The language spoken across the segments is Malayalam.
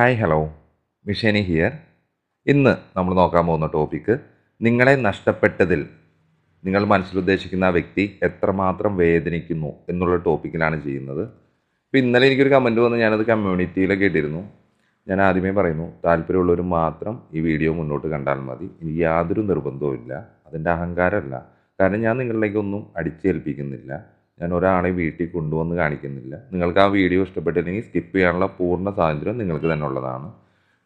ഹായ് ഹലോ മിഷേനി ഹിയർ ഇന്ന് നമ്മൾ നോക്കാൻ പോകുന്ന ടോപ്പിക്ക് നിങ്ങളെ നഷ്ടപ്പെട്ടതിൽ നിങ്ങൾ മനസ്സിലുദ്ദേശിക്കുന്ന ആ വ്യക്തി എത്രമാത്രം വേദനിക്കുന്നു എന്നുള്ള ടോപ്പിക്കിലാണ് ചെയ്യുന്നത്. ഇപ്പോൾ ഇന്നലെ എനിക്കൊരു കമന്റ് വന്ന് ഞാനത് കമ്മ്യൂണിറ്റിയിലൊക്കെ ഇട്ടിരുന്നു. ഞാൻ ആദ്യമേ പറയുന്നു താല്പര്യമുള്ളവർ മാത്രം ഈ വീഡിയോ മുന്നോട്ട് കണ്ടാൽ മതി. എനിക്ക് യാതൊരു നിർബന്ധവും ഇല്ല അതിന്റെ അഹങ്കാരമല്ല. കാരണം ഞാൻ നിങ്ങളിലേക്കൊന്നും അടിച്ചേൽപ്പിക്കുന്നില്ല. ഞാൻ ഒരാളെ വീട്ടിൽ കൊണ്ടുവന്ന് കാണിക്കുന്നില്ല. നിങ്ങൾക്ക് ആ വീഡിയോ ഇഷ്ടപ്പെട്ടില്ലെങ്കിൽ സ്കിപ്പ് ചെയ്യാനുള്ള പൂർണ സാഹചര്യം നിങ്ങൾക്ക് തന്നെ ഉള്ളതാണ്.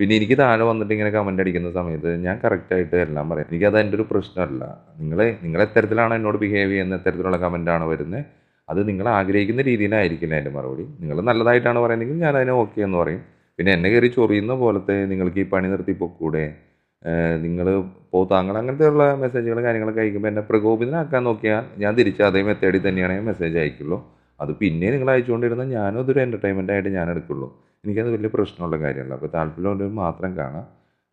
പിന്നെ എനിക്ക് താഴെ വന്നിട്ട് ഇങ്ങനെ കമന്റ് അടിക്കുന്ന സമയത്ത് ഞാൻ കറക്റ്റായിട്ട് എല്ലാം പറയാം. എനിക്കത് എന്റെ ഒരു പ്രശ്നമല്ല. നിങ്ങൾ നിങ്ങൾ എത്തരത്തിലാണ് എന്നോട് ബിഹേവ് ചെയ്യുന്ന എത്തരത്തിലുള്ള കമന്റാണ് വരുന്നത്. അത് നിങ്ങൾ ആഗ്രഹിക്കുന്ന രീതിയിലായിരിക്കില്ല എന്റെ മറുപടി. നിങ്ങൾ നല്ലതായിട്ടാണ് പറയുന്നതെങ്കിൽ ഞാൻ അതിനെ ഓക്കെ എന്ന് പറയും. പിന്നെ എന്നെ കയറി ചൊറിയുന്ന പോലത്തെ നിങ്ങൾക്ക് ഈ പണി നിർത്തി പൊക്കൂടെ നിങ്ങൾ പോ താങ്കൾ അങ്ങനത്തെയുള്ള മെസ്സേജുകൾ കാര്യങ്ങളൊക്കെ അയക്കുമ്പോൾ എന്നെ പ്രകോപിതനാക്കാൻ നോക്കിയാൽ ഞാൻ തിരിച്ച് അതേ മെത്തേഡിൽ തന്നെയാണ് ഞാൻ മെസ്സേജ് അയക്കുള്ളൂ. അത് പിന്നെ നിങ്ങൾ അയച്ചുകൊണ്ടിരുന്ന ഞാനും അതൊരു എന്റർടൈൻമെന്റ് ആയിട്ട് ഞാൻ എടുക്കുള്ളൂ എനിക്കത് വലിയ പ്രശ്നമുള്ള കാര്യമല്ല. അപ്പോൾ താല്പര്യമുള്ളവർ മാത്രം കാണാം.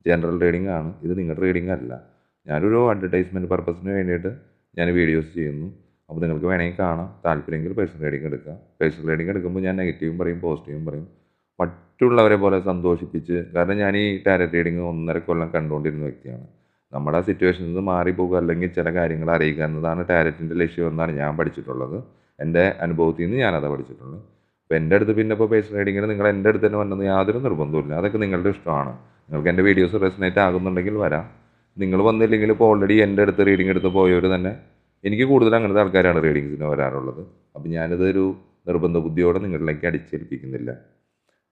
ജനറൽ ട്രേഡിംഗ് ആണ്. ഇത് നിങ്ങളുടെ ട്രേഡിംഗ് അല്ല. ഞാനൊരു അഡ്വർടൈസ്മെന്റ് പർപ്പസിന് വേണ്ടിയിട്ട് ഞാൻ വീഡിയോസ് ചെയ്യുന്നു. അപ്പോൾ നിങ്ങൾക്ക് വേണമെങ്കിൽ കാണാം. താല്പര്യമെങ്കിൽ പേഴ്സണൽ റീഡിംഗ് എടുക്കാം. പേഴ്സണൽ റീഡിംഗ് എടുക്കുമ്പോൾ ഞാൻ നെഗറ്റീവും പറയും പോസിറ്റീവും പറയും. മറ്റുള്ളവരെ പോലെ സന്തോഷിപ്പിച്ച് കാരണം ഞാൻ ഈ ടാരറ്റ് റീഡിങ് ഒന്നര കൊല്ലം കണ്ടുകൊണ്ടിരുന്ന വ്യക്തിയാണ്. നമ്മുടെ സിറ്റുവേഷനിൽ നിന്ന് മാറിപ്പോകുക അല്ലെങ്കിൽ ചില കാര്യങ്ങൾ അറിയുക എന്നതാണ് ടാരറ്റിന്റെ ലക്ഷ്യം എന്നാണ് ഞാൻ പഠിച്ചിട്ടുള്ളത്. എന്റെ അനുഭവത്തിൽ നിന്ന് ഞാനത് പഠിച്ചിട്ടുള്ളത്. അപ്പോൾ എന്റെ അടുത്ത് പിന്നെ ഇപ്പോൾ പേഴ്സണൽ റീഡിങ്ങിന് നിങ്ങൾ എന്റെ അടുത്ത് തന്നെ വന്നത് യാതൊരു നിർബന്ധമില്ല അതൊക്കെ നിങ്ങളുടെ ഇഷ്ടമാണ്. നിങ്ങൾക്ക് എന്റെ വീഡിയോസ് റെസിനേറ്റ് ആകുന്നുണ്ടെങ്കിൽ വരാം. നിങ്ങൾ വന്നില്ലെങ്കിൽ ഇപ്പോൾ ഓൾറെഡി എന്റെ അടുത്ത് റീഡിംഗ് എടുത്ത് പോയവർ തന്നെ എനിക്ക് കൂടുതൽ അങ്ങനത്തെ ആൾക്കാരാണ് റീഡിങ്സിന് വരാറുള്ളത്. അപ്പോൾ ഞാനിതൊരു നിർബന്ധ ബുദ്ധിയോടെ നിങ്ങളിലേക്ക് അടിച്ചേൽപ്പിക്കുന്നില്ല.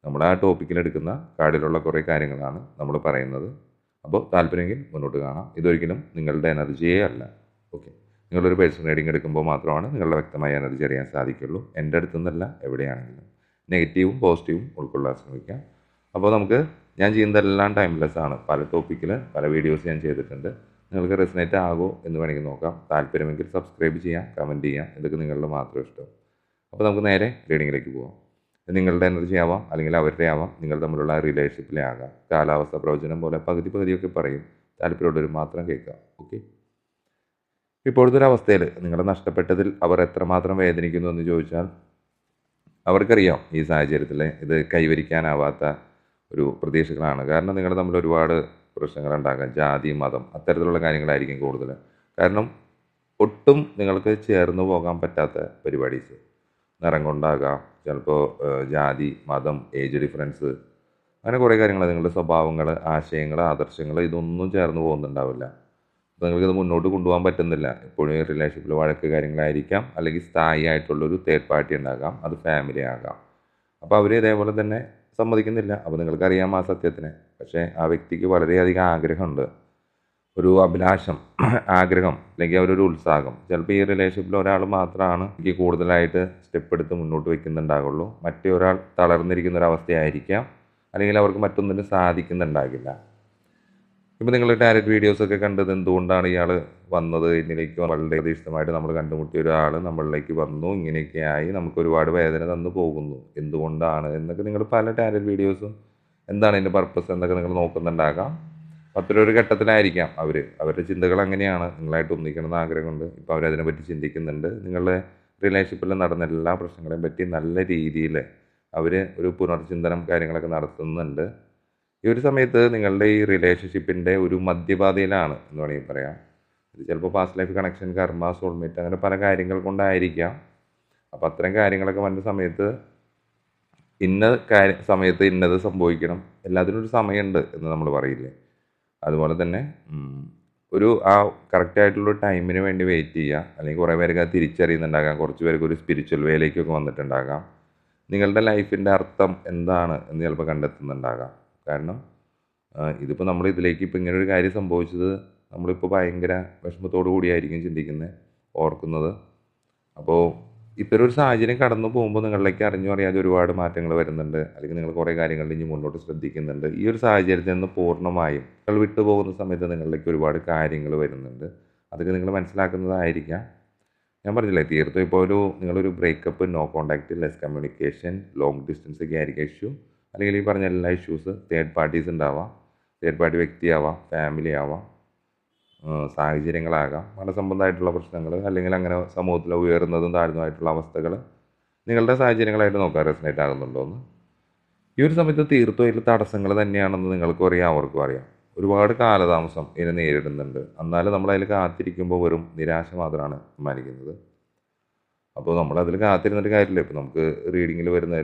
നമ്മൾ ആ ടോപ്പിക്കിലെടുക്കുന്ന കാർഡിലുള്ള കുറേ കാര്യങ്ങളാണ് നമ്മൾ പറയുന്നത്. അപ്പോൾ താല്പര്യമെങ്കിൽ മുന്നോട്ട് കാണാം. ഇതൊരിക്കലും നിങ്ങളുടെ എനർജിയേ അല്ല. ഓക്കെ. നിങ്ങളൊരു പേഴ്സണൽ റീഡിംഗ് എടുക്കുമ്പോൾ മാത്രമാണ് നിങ്ങളുടെ വ്യക്തമായ എനർജി അറിയാൻ സാധിക്കുള്ളൂ. എന്റെ അടുത്തു നിന്നല്ല എവിടെയാണെങ്കിലും. നെഗറ്റീവും പോസിറ്റീവും ഉൾക്കൊള്ളാൻ ശ്രമിക്കാം. അപ്പോൾ നമുക്ക് ഞാൻ ചെയ്യുന്നതെല്ലാം ടൈംലെസ് ആണ്. പല ടോപ്പിക്കിൽ പല വീഡിയോസ് ഞാൻ ചെയ്തിട്ടുണ്ട്. നിങ്ങൾക്ക് റെസിനേറ്റ് ആകുമോ എന്ന് വേണമെങ്കിൽ നോക്കാം. താല്പര്യമെങ്കിൽ സബ്സ്ക്രൈബ് ചെയ്യാം കമന്റ് ചെയ്യാം. ഇതൊക്കെ നിങ്ങളുടെ മാത്രം ഇഷ്ടം. അപ്പോൾ നമുക്ക് നേരെ റീഡിങ്ങിലേക്ക് ഇത് നിങ്ങളുടെ എനർജി ആവാം അല്ലെങ്കിൽ അവരുടെ ആവാം നിങ്ങൾ തമ്മിലുള്ള റിലേഷൻഷിപ്പിലെ ആകാം. കാലാവസ്ഥ പ്രവചനം പോലെ പകുതി പകുതിയൊക്കെ പറയും. താല്പര്യമുള്ളവർ മാത്രം കേൾക്കാം. ഓക്കെ ഇപ്പോഴത്തെ ഒരു അവസ്ഥയിൽ നിങ്ങളെ നഷ്ടപ്പെട്ടതിൽ അവർ എത്രമാത്രം വേദനിക്കുന്നു എന്ന് ചോദിച്ചാൽ അവർക്കറിയാം ഈ സാഹചര്യത്തിൽ ഇത് കൈവരിക്കാനാവാത്ത ഒരു പ്രതീക്ഷകളാണ്. കാരണം നിങ്ങൾ തമ്മിൽ ഒരുപാട് പ്രശ്നങ്ങൾ ഉണ്ടാകാം. ജാതി മതം അത്തരത്തിലുള്ള കാര്യങ്ങളായിരിക്കും കൂടുതൽ. കാരണം ഒട്ടും നിങ്ങൾക്ക് ചേർന്ന് പോകാൻ പറ്റാത്ത പരിപാടീസ് നിറം കൊണ്ടാകാം ചിലപ്പോൾ ജാതി മതം ഏജ് ഡിഫറൻസ് അങ്ങനെ കുറേ കാര്യങ്ങൾ നിങ്ങളുടെ സ്വഭാവങ്ങൾ ആശയങ്ങൾ ആദർശങ്ങൾ ഇതൊന്നും ചേർന്ന് പോകുന്നുണ്ടാവില്ല. അപ്പോൾ നിങ്ങൾക്കിത് മുന്നോട്ട് കൊണ്ടുപോകാൻ പറ്റുന്നില്ല. ഇപ്പോഴും ഈ റിലേഷൻഷിപ്പിൽ വഴക്ക് കാര്യങ്ങളായിരിക്കാം. അല്ലെങ്കിൽ സ്ഥായി ആയിട്ടുള്ളൊരു തേർഡ് പാർട്ടി ഉണ്ടാകാം. അത് ഫാമിലി ആകാം. അപ്പോൾ അവർ ഇതേപോലെ തന്നെ സമ്മതിക്കുന്നില്ല. അപ്പോൾ നിങ്ങൾക്കറിയാം ആ സത്യത്തിനെ. പക്ഷേ ആ വ്യക്തിക്ക് വളരെയധികം ആഗ്രഹമുണ്ട്. ഒരു അഭിലാഷം ആഗ്രഹം അല്ലെങ്കിൽ അവരൊരു ഉത്സാഹം. ചിലപ്പോൾ ഈ റിലേഷൻഷിപ്പിൽ ഒരാൾ മാത്രമാണ് എനിക്ക് കൂടുതലായിട്ട് സ്റ്റെപ്പ് എടുത്ത് മുന്നോട്ട് വയ്ക്കുന്നുണ്ടാകുള്ളൂ മറ്റേ ഒരാൾ തളർന്നിരിക്കുന്ന ഒരു അവസ്ഥയായിരിക്കാം. അല്ലെങ്കിൽ അവർക്ക് മറ്റൊന്നിനും സാധിക്കുന്നുണ്ടാകില്ല. ഇപ്പോൾ നിങ്ങൾ ഡയറക്റ്റ് വീഡിയോസൊക്കെ കണ്ടത് എന്തുകൊണ്ടാണ് ഇയാൾ വന്നത്? ഇതിലേക്ക് വളരെ ഇഷ്ടമായിട്ട് നമ്മൾ കണ്ടുമുട്ടിയ ഒരാൾ നമ്മളിലേക്ക് വന്നു. ഇങ്ങനെയൊക്കെ ആയി നമുക്ക് ഒരുപാട് വേദന തന്നു പോകുന്നു. എന്തുകൊണ്ടാണ്? എന്നൊക്കെ നിങ്ങൾ പല ഡയറക്റ്റ് വീഡിയോസും എന്താണ് ഇതിന്റെ പർപ്പസ് എന്നൊക്കെ നിങ്ങൾ നോക്കുന്നുണ്ടാകാം. അത്തരൊരു ഘട്ടത്തിലായിരിക്കാം അവർ അവരുടെ ചിന്തകൾ അങ്ങനെയാണ്. നിങ്ങളായിട്ട് ഒന്നിക്കണമെന്ന് ആഗ്രഹമുണ്ട്. ഇപ്പോൾ അവരതിനെ പറ്റി ചിന്തിക്കുന്നുണ്ട്. നിങ്ങളുടെ റിലേഷൻഷിപ്പിൽ നടന്ന എല്ലാ പ്രശ്നങ്ങളെയും പറ്റി നല്ല രീതിയിൽ അവർ ഒരു പുനർചിന്തനം കാര്യങ്ങളൊക്കെ നടത്തുന്നുണ്ട്. ഈ ഒരു സമയത്ത് നിങ്ങളുടെ ഈ റിലേഷൻഷിപ്പിന്റെ ഒരു മധ്യപാതയിലാണ് എന്ന് വേണമെങ്കിൽ പറയാം. ഇത് ചിലപ്പോൾ past life connection karma soulmate അങ്ങനെ പല കാര്യങ്ങൾ കൊണ്ടായിരിക്കാം. അപ്പോൾ അത്തരം കാര്യങ്ങളൊക്കെ വന്ന സമയത്ത് ഇന്ന കാര്യ സമയത്ത് ഇന്നത് സംഭവിക്കണം. എല്ലാത്തിനും ഒരു സമയമുണ്ട് എന്ന് നമ്മൾ പറയില്ലേ? അതുപോലെ തന്നെ ഒരു ആ കറക്റ്റായിട്ടുള്ള ടൈമിന് വേണ്ടി വെയിറ്റ് ചെയ്യുക. അല്ലെങ്കിൽ കുറേ പേർക്ക് അത് തിരിച്ചറിയുന്നുണ്ടാകാം. കുറച്ച് പേർക്ക് ഒരു സ്പിരിച്വൽ വേയിലേക്കൊക്കെ വന്നിട്ടുണ്ടാകാം. നിങ്ങളുടെ ലൈഫിന്റെ അർത്ഥം എന്താണ് എന്ന് ചിലപ്പോൾ കണ്ടെത്തുന്നുണ്ടാകാം. കാരണം ഇതിപ്പോൾ നമ്മൾ ഇതിലേക്ക് ഇപ്പോൾ ഇങ്ങനെ ഒരു കാര്യം സംഭവിച്ചത് നമ്മളിപ്പോൾ ഭയങ്കര വിഷമത്തോടു കൂടിയായിരിക്കും ചിന്തിക്കുന്നത് ഓർക്കുന്നത്. അപ്പോൾ ഇത്തരം ഒരു സാഹചര്യം കടന്നു പോകുമ്പോൾ നിങ്ങളിലേക്ക് അറിഞ്ഞു അറിയാതെ ഒരുപാട് മാറ്റങ്ങൾ വരുന്നുണ്ട്. അല്ലെങ്കിൽ നിങ്ങൾ കുറേ കാര്യങ്ങളിൽ ഇനി മുന്നോട്ട് ശ്രദ്ധിക്കുന്നുണ്ട്. ഈ ഒരു സാഹചര്യത്തിൽ നിന്ന് പൂർണമായും നിങ്ങൾ വിട്ടുപോകുന്ന സമയത്ത് നിങ്ങളിലേക്ക് ഒരുപാട് കാര്യങ്ങൾ വരുന്നുണ്ട്. അതൊക്കെ നിങ്ങൾ മനസ്സിലാക്കുന്നതായിരിക്കാം. ഞാൻ പറഞ്ഞില്ലേ തീർത്തും ഇപ്പോൾ ഒരു നിങ്ങളൊരു breakup no contact less communication long distance ഒക്കെ ആയിരിക്കും ഇഷ്യൂ അല്ലെങ്കിൽ ഈ പറഞ്ഞ എല്ലാ ഇഷ്യൂസ് തേർഡ് പാർട്ടീസ് ഉണ്ടാവാം. തേർഡ് പാർട്ടി വ്യക്തിയാവാം ഫാമിലി ആവാം. സാഹചര്യങ്ങളാകാം. മതസംബന്ധമായിട്ടുള്ള പ്രശ്നങ്ങൾ അല്ലെങ്കിൽ അങ്ങനെ സമൂഹത്തിൽ ഉയർന്നതും താഴ്ന്നതുമായിട്ടുള്ള അവസ്ഥകൾ നിങ്ങളുടെ സാഹചര്യങ്ങളായിട്ട് നോക്കാൻ റെസിനേറ്റ് ആകുന്നുണ്ടോ എന്ന്? ഈ ഒരു സമയത്ത് തീർത്തും അതിൽ തടസ്സങ്ങൾ തന്നെയാണെന്ന് നിങ്ങൾക്കും അറിയാം അവർക്കും അറിയാം. ഒരുപാട് കാലതാമസം ഇതിനെ നേരിടുന്നുണ്ട്. എന്നാലും നമ്മളതിൽ കാത്തിരിക്കുമ്പോൾ വെറും നിരാശ മാത്രമാണ് സമ്മാനിക്കുന്നത്. അപ്പോൾ നമ്മൾ അതിൽ കാത്തിരുന്നിട്ട് കാര്യമില്ല. ഇപ്പോൾ നമുക്ക് റീഡിങ്ങിൽ വരുന്ന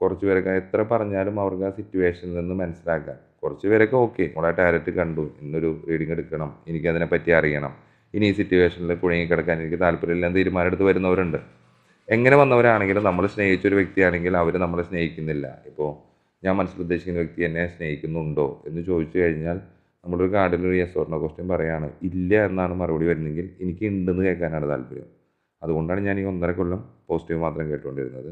കുറച്ച് പേരൊക്കെ എത്ര പറഞ്ഞാലും അവർക്ക് ആ സിറ്റുവേഷനിൽ നിന്ന് മനസ്സിലാക്കാൻ കുറച്ച് പേരൊക്കെ ഓക്കെ നമ്മളെ ടാലറ്റ് കണ്ടു. ഇന്നൊരു റീഡിങ് എടുക്കണം. എനിക്കതിനെ പറ്റി അറിയണം. ഇനി ഈ സിറ്റുവേഷനിൽ കുഴങ്ങി കിടക്കാൻ എനിക്ക് താല്പര്യമില്ല തീരുമാനം എടുത്ത് വരുന്നവരുണ്ട്. എങ്ങനെ വന്നവരാണെങ്കിലും നമ്മൾ സ്നേഹിച്ച ഒരു വ്യക്തിയാണെങ്കിൽ അവർ നമ്മളെ സ്നേഹിക്കുന്നില്ല. ഇപ്പോൾ ഞാൻ മനസ്സിൽ ഉദ്ദേശിക്കുന്ന വ്യക്തി എന്നെ സ്നേഹിക്കുന്നുണ്ടോ എന്ന് ചോദിച്ചു കഴിഞ്ഞാൽ നമ്മളൊരു കാർഡിൽ ഒരു യെസ് ഓർണോ ക്വസ്റ്റ്യൻ പറയുകയാണ് ഇല്ല എന്നാണ് മറുപടി വരുന്നെങ്കിൽ എനിക്ക് ഉണ്ടെന്ന് കേൾക്കാനാണ് താല്പര്യം. അതുകൊണ്ടാണ് ഞാൻ ഈ ഒന്നര കൊല്ലം പോസിറ്റീവ് മാത്രം കേട്ടുകൊണ്ടിരുന്നത്.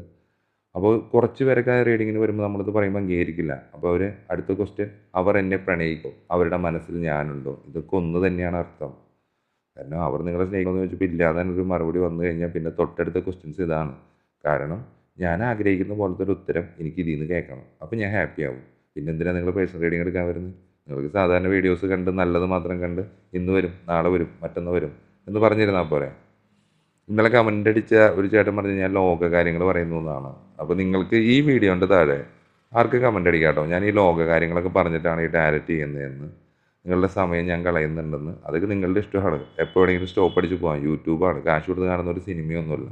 അപ്പോൾ കുറച്ച് പേരൊക്കെ റീഡിങ്ങിന് വരുമ്പോൾ നമ്മളിത് പറയുമ്പോൾ അംഗീകരിക്കില്ല. അപ്പോൾ അവർ അടുത്ത ക്വസ്റ്റ്യൻ അവർ എന്നെ പ്രണയിക്കും. അവരുടെ മനസ്സിൽ ഞാനുണ്ടോ? ഇതൊക്കെ ഒന്ന് തന്നെയാണ് അർത്ഥം. കാരണം അവർ നിങ്ങളെ സ്നേഹിക്കുമെന്ന് ചോദിച്ചപ്പോൾ ഇല്ലാതെ ഒരു മറുപടി വന്നു കഴിഞ്ഞാൽ പിന്നെ തൊട്ടടുത്ത ക്വസ്റ്റ്യൻസ് ഇതാണ്. കാരണം ഞാൻ ആഗ്രഹിക്കുന്ന പോലത്തെ ഒരു ഉത്തരം എനിക്ക് ഇതിൽ നിന്ന് കേൾക്കണം. അപ്പോൾ ഞാൻ ഹാപ്പി ആവും. പിന്നെ എന്തിനാണ് നിങ്ങൾ പേഴ്സണൽ റീഡിങ് എടുക്കാൻ വരുന്നത് നിങ്ങൾക്ക് സാധാരണ വീഡിയോസ് കണ്ട് നല്ലത് മാത്രം കണ്ട് ഇന്ന് വരും നാളെ വരും മറ്റന്ന് വരും എന്ന് പറഞ്ഞിരുന്നാൽ പോരെ? ഇന്നലെ കമന്റ് അടിച്ച ഒരു ചേട്ടൻ പറഞ്ഞു ഞാൻ ലോക കാര്യങ്ങൾ പറയുന്നു എന്നാണ്. അപ്പോൾ നിങ്ങൾക്ക് ഈ വീഡിയോന്റെ താഴെ ആർക്ക് കമന്റ് അടിക്കാം കേട്ടോ ഞാൻ ഈ ലോക കാര്യങ്ങളൊക്കെ പറഞ്ഞിട്ടാണ് ഈ ഡയറക്റ്റ് ചെയ്യുന്നതെന്ന്. നിങ്ങളുടെ സമയം ഞാൻ കളയുന്നുണ്ടെന്ന്. അതൊക്കെ നിങ്ങളുടെ ഇഷ്ടമാണ്. എപ്പോൾ വേണമെങ്കിലും സ്റ്റോപ്പ് അടിച്ച് പോകാം. യൂട്യൂബാണ് കാശ് കൊടുത്ത് കാണുന്ന ഒരു സിനിമയൊന്നുമില്ല.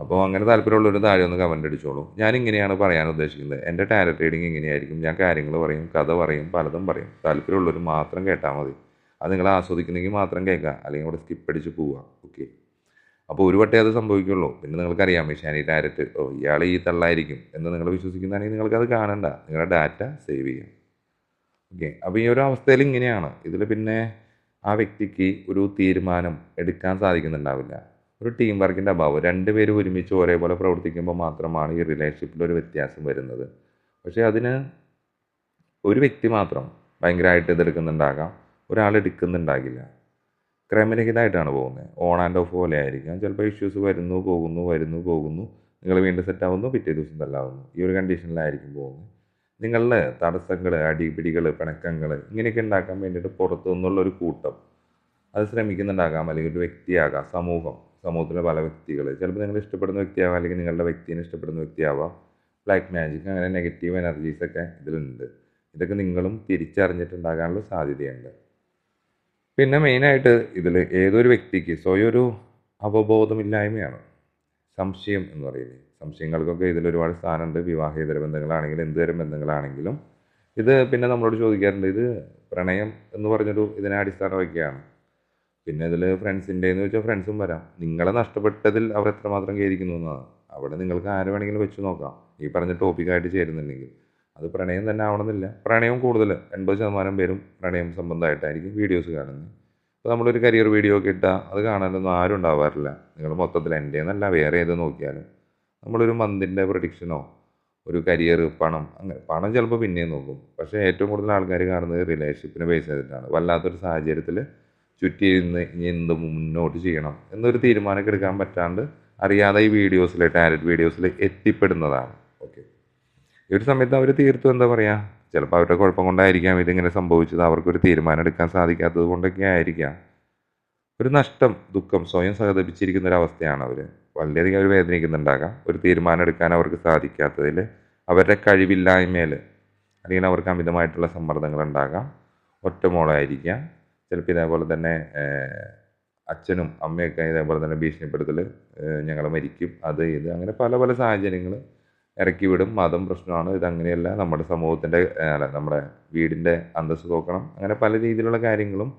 അപ്പോൾ അങ്ങനെ താല്പര്യമുള്ളൊരു താഴെ ഒന്ന് കമന്റ് അടിച്ചോളൂ. ഞാൻ ഇങ്ങനെയാണ് പറയാൻ ഉദ്ദേശിക്കുന്നത്. എന്റെ ടാലറ്റ് റീഡിങ് ഇങ്ങനെയായിരിക്കും. ഞാൻ കാര്യങ്ങൾ പറയും കഥ പറയും പലതും പറയും. താല്പര്യമുള്ളവർ മാത്രം കേട്ടാൽ മതി. അത് നിങ്ങൾ ആസ്വദിക്കുന്നെങ്കിൽ മാത്രം കേൾക്കുക. അല്ലെങ്കിൽ അവിടെ സ്കിപ്പ് അടിച്ച് പോവുക. ഓക്കെ അപ്പോൾ ഒരു വട്ടേ അത് സംഭവിക്കുള്ളൂ. പിന്നെ നിങ്ങൾക്കറിയാം മിഷാനി ഡയറക്റ്റ് ഓ ഇയാൾ ഈ തള്ളായിരിക്കും എന്ന് നിങ്ങൾ വിശ്വസിക്കുന്നതാണെങ്കിൽ അത് കാണണ്ട. നിങ്ങളുടെ ഡാറ്റ സേവ് ചെയ്യാം. ഓക്കെ. അപ്പോൾ ഈ ഒരു അവസ്ഥയിൽ ഇങ്ങനെയാണ്. ഇതിൽ പിന്നെ ആ വ്യക്തിക്ക് ഒരു തീരുമാനം എടുക്കാൻ സാധിക്കുന്നുണ്ടാവില്ല. ഒരു ടീം വർക്കിന്റെ അഭാവം. രണ്ടുപേരും ഒരുമിച്ച് ഒരേപോലെ പ്രവർത്തിക്കുമ്പോൾ മാത്രമാണ് ഈ റിലേഷൻഷിപ്പിൽ ഒരു വ്യത്യാസം വരുന്നത്. പക്ഷേ അതിന് ഒരു വ്യക്തി മാത്രം ഭയങ്കരമായിട്ട് ഇതെടുക്കുന്നുണ്ടാകാം. ഒരാൾ എടുക്കുന്നുണ്ടാകില്ല. ക്രമരഹിതമായിട്ടാണ് പോകുന്നത്. ഓൺ ആൻഡ് ഓഫ് പോലെ ആയിരിക്കാം. ചിലപ്പോൾ ഇഷ്യൂസ് വരുന്നു പോകുന്നു വരുന്നു പോകുന്നു. നിങ്ങൾ വീണ്ടും സെറ്റ് ആവുന്നു പിറ്റേ ദിവസം തല്ലാവുന്നു ഈ ഒരു കണ്ടീഷനിലായിരിക്കും പോകുന്നത്. നിങ്ങളുടെ തടസ്സങ്ങൾ അടിപിടികൾ പിണക്കങ്ങൾ ഇങ്ങനെയൊക്കെ ഉണ്ടാക്കാൻ വേണ്ടിയിട്ട് പുറത്തു നിന്നുള്ള ഒരു കൂട്ടം അത് ശ്രമിക്കുന്നുണ്ടാകാം. അല്ലെങ്കിൽ ഒരു വ്യക്തിയാകാം സമൂഹം സമൂഹത്തിലെ പല വ്യക്തികൾ ചിലപ്പോൾ നിങ്ങൾ ഇഷ്ടപ്പെടുന്ന വ്യക്തിയാവാം അല്ലെങ്കിൽ നിങ്ങളുടെ വ്യക്തിനെ ഇഷ്ടപ്പെടുന്ന വ്യക്തിയാവാം. ബ്ലാക്ക് മാജിക് അങ്ങനെ നെഗറ്റീവ് എനർജീസൊക്കെ ഇതിലുണ്ട്. ഇതൊക്കെ നിങ്ങളും തിരിച്ചറിഞ്ഞിട്ടുണ്ടാകാനുള്ള സാധ്യതയുണ്ട്. പിന്നെ മെയിനായിട്ട് ഇതിൽ ഏതൊരു വ്യക്തിക്ക് സ്വയം ഒരു അവബോധമില്ലായ്മയാണ്. സംശയം എന്ന് പറയുന്നത്. സംശയങ്ങൾക്കൊക്കെ ഇതിൽ ഒരുപാട് സ്ഥാനമുണ്ട്. വിവാഹേതര ബന്ധങ്ങളാണെങ്കിലും എന്ത് തരം ബന്ധങ്ങളാണെങ്കിലും. ഇത് പിന്നെ നമ്മളോട് ചോദിക്കാറുണ്ട് ഇത് പ്രണയം എന്ന് പറഞ്ഞൊരു ഇതിനെ അടിസ്ഥാനമാക്കിയാണ്. പിന്നെ ഇതിൽ ഫ്രണ്ട്സിന്റെ എന്ന് വെച്ചാൽ ഫ്രണ്ട്സും വരാം. നിങ്ങളെ നഷ്ടപ്പെട്ടതിൽ അവർ എത്രമാത്രം ഖേദിക്കുന്നു എന്നാണ്. അവിടെ നിങ്ങൾക്ക് ആര് വേണമെങ്കിലും വെച്ച് നോക്കാം. ഈ പറഞ്ഞ ടോപ്പിക്കായിട്ട് ചേരുന്നുണ്ടെങ്കിൽ. അത് പ്രണയം തന്നെ ആവണമെന്നില്ല. പ്രണയം കൂടുതൽ എൺപത് ശതമാനം പേരും പ്രണയം സംബന്ധമായിട്ടായിരിക്കും വീഡിയോസ് കാണുന്നത്. അപ്പോൾ നമ്മളൊരു കരിയർ വീഡിയോ ഒക്കെ ഇട്ടാൽ അത് കാണാനൊന്നും ആരും ഉണ്ടാവാറില്ല. നിങ്ങൾ മൊത്തത്തിൽ എന്റെ എന്നല്ല വേറെ ഏത് നോക്കിയാലും. നമ്മളൊരു മന്തിന്റെ പ്രൊഡിക്ഷനോ ഒരു കരിയർ പണം അങ്ങനെ പണം ചിലപ്പോൾ പിന്നെയും നോക്കും. പക്ഷേ ഏറ്റവും കൂടുതൽ ആൾക്കാർ കാണുന്നത് റിലേഷൻഷിപ്പിനെ ബേസ് ചെയ്തിട്ടാണ്. വല്ലാത്തൊരു സാഹചര്യത്തിൽ ചുറ്റിയിരുന്ന് ഇനി എന്ത് മുന്നോട്ട് ചെയ്യണം എന്നൊരു തീരുമാനമൊക്കെ എടുക്കാൻ പറ്റാണ്ട് അറിയാതെ ഈ വീഡിയോസിൽ ടാലറ്റ് വീഡിയോസിൽ എത്തിപ്പെടുന്നതാണ്. ഓക്കെ ഒരു സമയത്ത് അവർ തീർത്തു എന്താ പറയുക ചിലപ്പോൾ അവരുടെ കുഴപ്പം കൊണ്ടായിരിക്കാം ഇതിങ്ങനെ സംഭവിച്ചത്. അവർക്കൊരു തീരുമാനം എടുക്കാൻ സാധിക്കാത്തത് കൊണ്ടൊക്കെ ആയിരിക്കാം. ഒരു നഷ്ടം ദുഃഖം സ്വയം സഹതപിച്ചിരിക്കുന്ന ഒരു അവസ്ഥയാണ് അവർ വളരെയധികം അവർ വേദനിക്കുന്നുണ്ടാകാം. ഒരു തീരുമാനം എടുക്കാൻ അവർക്ക് സാധിക്കാത്തതിൽ അവരുടെ കഴിവില്ലായ്മയിൽ അല്ലെങ്കിൽ അവർക്ക് അമിതമായിട്ടുള്ള സമ്മർദ്ദങ്ങൾ ഉണ്ടാകാം. ഒറ്റമോളായിരിക്കാം. ചിലപ്പോൾ ഇതേപോലെ തന്നെ അച്ഛനും അമ്മയൊക്കെ ഇതേപോലെ തന്നെ ഭീഷണിപ്പെടുത്തൽ ഞങ്ങൾ മരിക്കും അത് ഇത് അങ്ങനെ പല പല സാഹചര്യങ്ങൾ ഇറക്കി വിടും. മതം പ്രശ്നമാണ്. അങ്ങനെയല്ല നമ്മുടെ സമൂഹത്തിന്റെ അല്ല നമ്മുടെ വീടിന്റെ അന്തസ്സ് നോക്കണം. അങ്ങനെ പല രീതിയിലുള്ള കാര്യങ്ങളും.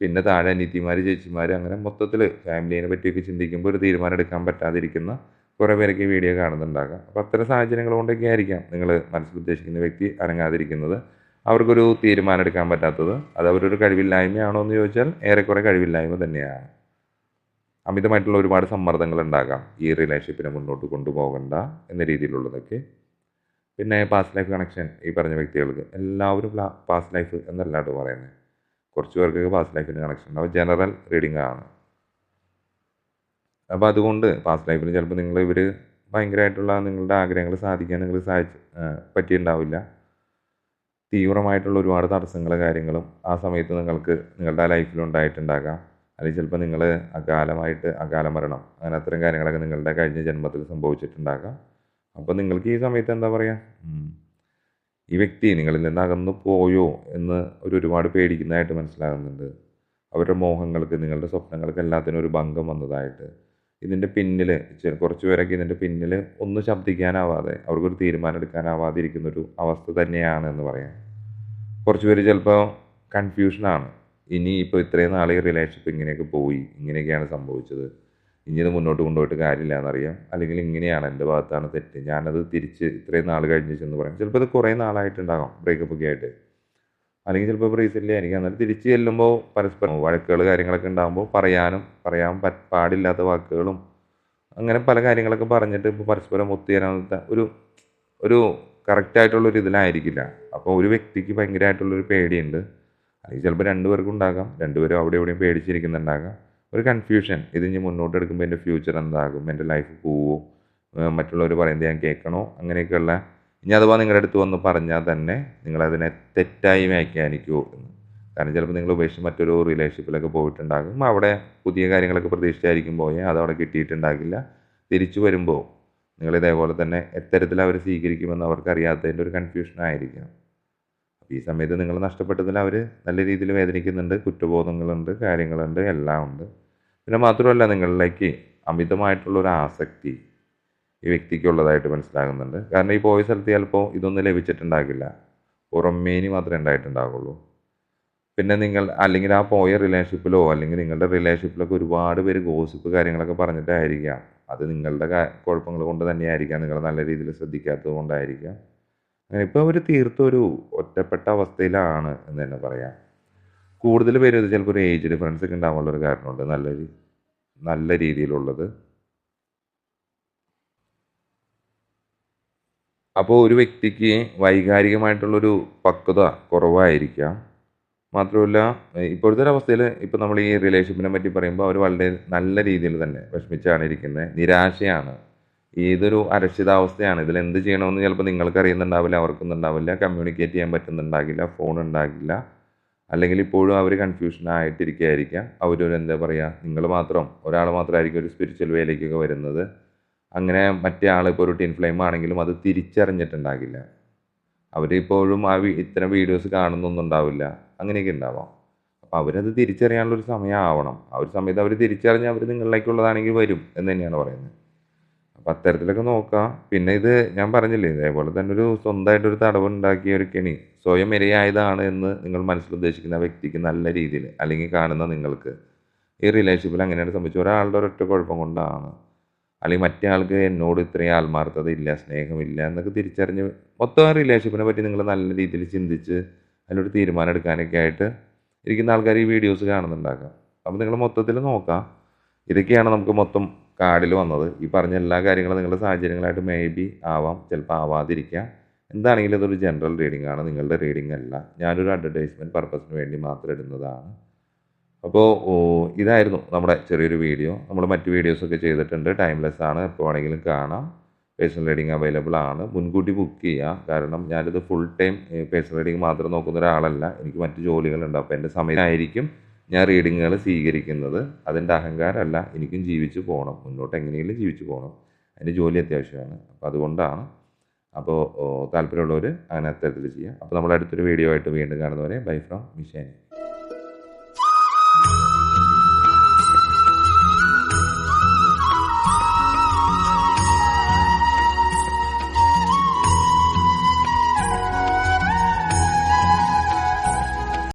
പിന്നെ താഴെ അനിയത്തിമാർ ചേച്ചിമാർ അങ്ങനെ മൊത്തത്തിൽ ഫാമിലീനെ പറ്റിയൊക്കെ ചിന്തിക്കുമ്പോൾ ഒരു തീരുമാനം എടുക്കാൻ പറ്റാതിരിക്കുന്ന കുറേ പേരൊക്കെ വീഡിയോ കാണുന്നുണ്ടാകാം. അപ്പോൾ അത്തരം സാഹചര്യങ്ങൾ കൊണ്ടൊക്കെ ആയിരിക്കാം നിങ്ങൾ മനസ്സിൽ ഉദ്ദേശിക്കുന്ന വ്യക്തി അനങ്ങാതിരിക്കുന്നത്. അവർക്കൊരു തീരുമാനം എടുക്കാൻ പറ്റാത്തത്. അത് അവരൊരു കഴിവില്ലായ്മയാണോ എന്ന് ചോദിച്ചാൽ ഏറെക്കുറെ കഴിവില്ലായ്മ തന്നെയാണ്. അമിതമായിട്ടുള്ള ഒരുപാട് സമ്മർദ്ദങ്ങൾ ഉണ്ടാകാം ഈ റിലേഷൻഷിപ്പിനെ മുന്നോട്ട് കൊണ്ടുപോകണ്ട എന്ന രീതിയിലുള്ളതൊക്കെ. പിന്നെ പാസ്റ്റ് ലൈഫ് കണക്ഷൻ ഈ പറഞ്ഞ വ്യക്തികൾക്ക് എല്ലാവരും പാസ്റ്റ് ലൈഫ് എന്നല്ല കേട്ടോ പറയുന്നത് കുറച്ച് പേർക്കൊക്കെ പാസ്റ്റ് ലൈഫിന് കണക്ഷൻ ഉണ്ടാവും ജനറൽ റീഡിംഗ് ആണ്. അപ്പോൾ അതുകൊണ്ട് പാസ്റ്റ് ലൈഫിൽ ചിലപ്പോൾ നിങ്ങൾ ഇവർ ഭയങ്കരമായിട്ടുള്ള നിങ്ങളുടെ ആഗ്രഹങ്ങൾ സാധിക്കാൻ നിങ്ങൾ സാധിച്ച് പറ്റിയിട്ടുണ്ടാവില്ല. തീവ്രമായിട്ടുള്ള ഒരുപാട് തടസ്സങ്ങൾ കാര്യങ്ങളും ആ സമയത്ത് നിങ്ങൾക്ക് നിങ്ങളുടെ ലൈഫിൽ ഉണ്ടായിട്ടുണ്ടാകാം. അല്ലെങ്കിൽ ചിലപ്പോൾ നിങ്ങൾ അകാലമായിട്ട് അകാല മരണം അങ്ങനെ അത്തരം കാര്യങ്ങളൊക്കെ നിങ്ങളുടെ കഴിഞ്ഞ ജന്മത്തിൽ സംഭവിച്ചിട്ടുണ്ടാകാം. അപ്പോൾ നിങ്ങൾക്ക് ഈ സമയത്ത് എന്താ പറയുക ഈ വ്യക്തി നിങ്ങളിൽ നിന്ന് അകന്നു പോയോ എന്ന് ഒരു ഒരുപാട് പേടിക്കുന്നതായിട്ട് മനസ്സിലാകുന്നുണ്ട്. അവരുടെ മോഹങ്ങൾക്ക് നിങ്ങളുടെ സ്വപ്നങ്ങൾക്ക് എല്ലാത്തിനും ഒരു ഭംഗം വന്നതായിട്ട്. ഇതിന്റെ പിന്നിൽ കുറച്ച് പേരൊക്കെ ഇതിന്റെ പിന്നിൽ ഒന്നും ശബ്ദിക്കാനാവാതെ അവർക്കൊരു തീരുമാനം എടുക്കാനാവാതെ ഇരിക്കുന്നൊരു അവസ്ഥ തന്നെയാണ് എന്ന് പറയാം. കുറച്ച് പേര് ചിലപ്പോൾ കൺഫ്യൂഷനാണ് ഇനി ഇപ്പോൾ ഇത്രയും നാൾ ഈ റിലേഷൻഷിപ്പ് ഇങ്ങനെയൊക്കെ പോയി. ഇങ്ങനെയൊക്കെയാണ് സംഭവിച്ചത്. ഇനി ഇത് മുന്നോട്ട് കൊണ്ടുപോയിട്ട് കാര്യമില്ല എന്നറിയാം. അല്ലെങ്കിൽ ഇങ്ങനെയാണ് എന്റെ ഭാഗത്താണ് തെറ്റ്. ഞാനത് തിരിച്ച് ഇത്രയും നാൾ കഴിഞ്ഞ് ചെന്ന് പറയാം. ചിലപ്പോൾ ഇത് കുറേ നാളായിട്ടുണ്ടാകാം ബ്രേക്കപ്പ് ഒക്കെ ആയിട്ട്. അല്ലെങ്കിൽ ചിലപ്പോൾ റീസെന്റ്ലി ആയിരിക്കും. എന്നാലും തിരിച്ച് ചെല്ലുമ്പോൾ പരസ്പരം വഴക്കുകൾ കാര്യങ്ങളൊക്കെ ഉണ്ടാകുമ്പോൾ പറയാനും പറയാൻ പാടില്ലാത്ത വാക്കുകളും അങ്ങനെ പല കാര്യങ്ങളൊക്കെ പറഞ്ഞിട്ട് ഇപ്പോൾ പരസ്പരം ഒത്തുചേരാത്ത ഒരു ഒരു കറക്റ്റായിട്ടുള്ളൊരു ഇതിലായിരിക്കില്ല. അപ്പോൾ ഒരു വ്യക്തിക്ക് ഭയങ്കരമായിട്ടുള്ളൊരു പേടിയുണ്ട്. അല്ലെങ്കിൽ ചിലപ്പോൾ രണ്ടുപേർക്കും ഉണ്ടാകാം രണ്ടുപേരും അവിടെ എവിടെയും പേടിച്ചിരിക്കുന്നുണ്ടാകാം. ഒരു കൺഫ്യൂഷൻ ഇത് ഇനി മുന്നോട്ട് എടുക്കുമ്പോൾ എന്റെ ഫ്യൂച്ചർ എന്താകും? എന്റെ ലൈഫ് പോവോ? മറ്റുള്ളവർ പറയുന്നത് ഞാൻ കേൾക്കണോ? അങ്ങനെയൊക്കെയുള്ള ഇനി അഥവാ നിങ്ങളുടെ അടുത്ത് വന്ന് പറഞ്ഞാൽ തന്നെ നിങ്ങളതിനെ തെറ്റായി വ്യാഖ്യാനിക്കുമോ എന്ന്. കാരണം ചിലപ്പോൾ നിങ്ങൾ ഉപേക്ഷിച്ച് മറ്റൊരു റിലേഷൻഷിപ്പിലൊക്കെ പോയിട്ടുണ്ടാകും. അവിടെ പുതിയ കാര്യങ്ങളൊക്കെ പ്രതീക്ഷിച്ചായിരിക്കും പോയാൽ അതവിടെ കിട്ടിയിട്ടുണ്ടാകില്ല. തിരിച്ചു വരുമ്പോൾ നിങ്ങൾ ഇതേപോലെ തന്നെ എത്തരത്തിൽ അവർ സ്വീകരിക്കുമെന്ന് അവർക്ക് അറിയാത്തതിന്റെ ഒരു കൺഫ്യൂഷൻ ആയിരിക്കാം അപ്പോൾ ഈ സമയത്ത് നിങ്ങൾ നഷ്ടപ്പെട്ടതിൽ അവർ നല്ല രീതിയിൽ വേദനിക്കുന്നുണ്ട് കുറ്റബോധങ്ങളുണ്ട് കാര്യങ്ങളുണ്ട് എല്ലാം ഉണ്ട്. പിന്നെ മാത്രമല്ല നിങ്ങളിലേക്ക് അമിതമായിട്ടുള്ള ഒരു ആസക്തി ഈ വ്യക്തിക്കുള്ളതായിട്ട് മനസ്സിലാകുന്നുണ്ട്. കാരണം ഈ പോയ സ്ഥലത്ത് ചിലപ്പോൾ ഇതൊന്നും ലഭിച്ചിട്ടുണ്ടാകില്ല. പുറമേനി മാത്രമേ ഉണ്ടായിട്ടുണ്ടാകുള്ളൂ പിന്നെ നിങ്ങൾ അല്ലെങ്കിൽ ആ പോയ റിലേഷൻഷിപ്പിലോ അല്ലെങ്കിൽ നിങ്ങളുടെ റിലേഷൻഷിപ്പിലൊക്കെ ഒരുപാട് പേര് ഗോസിപ്പ് കാര്യങ്ങളൊക്കെ പറഞ്ഞിട്ടായിരിക്കാം. അത് നിങ്ങളുടെ കുഴപ്പങ്ങൾ കൊണ്ട് തന്നെയായിരിക്കാം. നിങ്ങൾ നല്ല രീതിയിൽ ശ്രദ്ധിക്കാത്തത് കൊണ്ടായിരിക്കാം. അങ്ങനെ ഇപ്പോൾ അവർ തീർത്തും ഒരു ഒറ്റപ്പെട്ട അവസ്ഥയിലാണ് എന്ന് തന്നെ പറയാം. കൂടുതൽ പേര് ഇത് ചിലപ്പോൾ ഒരു ഏജ് ഡിഫറൻസ് ഒക്കെ ഉണ്ടാകാനുള്ള ഒരു കാരണമുണ്ട്. നല്ല നല്ല രീതിയിലുള്ളത്. അപ്പോൾ ഒരു വ്യക്തിക്ക് വൈകാരികമായിട്ടുള്ളൊരു പക്വത കുറവായിരിക്കാം. മാത്രമല്ല ഇപ്പോഴത്തെ ഒരു അവസ്ഥയിൽ ഇപ്പോൾ നമ്മൾ ഈ റിലേഷൻഷിപ്പിനെ പറ്റി പറയുമ്പോൾ അവർ വളരെ നല്ല രീതിയിൽ തന്നെ വിഷമിച്ചാണ് ഇരിക്കുന്നത്. നിരാശയാണ്. ഏതൊരു അരക്ഷിതാവസ്ഥയാണ്. ഇതിൽ എന്ത് ചെയ്യണമെന്ന് ചിലപ്പോൾ നിങ്ങൾക്ക് അറിയുന്നുണ്ടാവില്ല അവർക്കൊന്നും ഉണ്ടാവില്ല കമ്മ്യൂണിക്കേറ്റ് ചെയ്യാൻ പറ്റുന്നുണ്ടാകില്ല ഫോൺ ഉണ്ടാകില്ല. അല്ലെങ്കിൽ ഇപ്പോഴും അവർ കൺഫ്യൂഷനായിട്ടിരിക്കുകയായിരിക്കാം അവരൊരു എന്താ പറയുക നിങ്ങൾ മാത്രം ഒരാൾ മാത്രമായിരിക്കും ഒരു സ്പിരിച്വൽ വേയിലേക്കൊക്കെ വരുന്നത്. അങ്ങനെ മറ്റേ ആൾ ഇപ്പോൾ ഒരു ടിൻ ഫ്ലെയിം ആണെങ്കിലും അത് തിരിച്ചറിഞ്ഞിട്ടുണ്ടാകില്ല. അവരിപ്പോഴും ആ ഇത്തരം വീഡിയോസ് കാണുന്നൊന്നും ഉണ്ടാവില്ല. അങ്ങനെയൊക്കെ ഉണ്ടാവാം. അപ്പോൾ അവരത് തിരിച്ചറിയാനുള്ളൊരു സമയമാവണം. ആ ഒരു സമയത്ത് അവർ തിരിച്ചറിഞ്ഞ് അവർ നിങ്ങളിലേക്കുള്ളതാണെങ്കിൽ വരും എന്ന് തന്നെയാണ് പറയുന്നത്. അപ്പം അത്തരത്തിലൊക്കെ നോക്കാം. പിന്നെ ഇത് ഞാൻ പറഞ്ഞില്ലേ ഇതേപോലെ തന്നെ ഒരു സ്വന്തമായിട്ടൊരു തടവുണ്ടാക്കിയ ഒരു കെണി സ്വയം ഇരയായതാണ് എന്ന് നിങ്ങൾ മനസ്സിൽ ഉദ്ദേശിക്കുന്ന വ്യക്തിക്ക് നല്ല രീതിയിൽ അല്ലെങ്കിൽ കാണുന്ന നിങ്ങൾക്ക് ഈ റിലേഷൻഷിപ്പിൽ അങ്ങനെയാണ് സംഭവിച്ചത്. ഒരാളുടെ ഒരൊറ്റ കുഴപ്പം കൊണ്ടാണ് അല്ലെങ്കിൽ മറ്റേ ആൾക്ക് എന്നോട് ഇത്രയും ആത്മാർത്ഥത ഇല്ല സ്നേഹമില്ല എന്നൊക്കെ തിരിച്ചറിഞ്ഞ് മൊത്തം റിലേഷൻഷിപ്പിനെ പറ്റി നിങ്ങൾ നല്ല രീതിയിൽ ചിന്തിച്ച് അതിനൊരു തീരുമാനം എടുക്കാനൊക്കെ ആയിട്ട് ഇരിക്കുന്ന ആൾക്കാർ ഈ വീഡിയോസ് കാണുന്നുണ്ടാക്കാം. അപ്പോൾ നിങ്ങൾ മൊത്തത്തിൽ നോക്കാം. ഇതൊക്കെയാണ് നമുക്ക് മൊത്തം കാർഡിൽ വന്നത്. ഈ പറഞ്ഞ എല്ലാ കാര്യങ്ങളും നിങ്ങളുടെ സാഹചര്യങ്ങളായിട്ട് മേ ബി ആവാം ചിലപ്പോൾ ആവാതിരിക്കാം. എന്താണെങ്കിലും ഇതൊരു ജനറൽ റീഡിംഗ് ആണ് നിങ്ങളുടെ റീഡിംഗ് അല്ല. ഞാനൊരു അഡ്വർടൈസ്മെന്റ് പർപ്പസിന് വേണ്ടി മാത്രം ഇടുന്നതാണ്. അപ്പോൾ ഇതായിരുന്നു നമ്മുടെ ചെറിയൊരു വീഡിയോ നമ്മൾ മറ്റ് വീഡിയോസൊക്കെ ചെയ്തിട്ടുണ്ട്. ടൈംലെസ് ആണ്. എപ്പോൾ വേണമെങ്കിലും കാണാം. പേഴ്സണൽ റീഡിംഗ് അവൈലബിൾ ആണ്. മുൻകൂട്ടി ബുക്ക് ചെയ്യുക കാരണം ഞാനിത് ഫുൾ ടൈം പേഴ്സണൽ റീഡിംഗ് മാത്രം നോക്കുന്ന ഒരാളല്ല. എനിക്ക് മറ്റ് ജോലികളുണ്ട്. അപ്പോൾ എന്റെ സമയത്തായിരിക്കും ഞാൻ റീഡിങ്ങുകൾ സ്വീകരിക്കുന്നത് അതിന്റെ അഹങ്കാരമല്ല എനിക്കും ജീവിച്ചു പോകണം മുന്നോട്ട് എങ്ങനെയെങ്കിലും ജീവിച്ചു പോകണം അതിന്റെ ജോലി അത്യാവശ്യമാണ്. അപ്പോൾ അതുകൊണ്ടാണ് അപ്പോൾ താല്പര്യമുള്ളവർ അങ്ങനെ അത്തരത്തിൽ ചെയ്യുക അപ്പോൾ നമ്മൾ അടുത്തൊരു വീഡിയോ ആയിട്ട് വീണ്ടും കാണുന്നവരെ ബൈ ഫ്രം മിഷേനി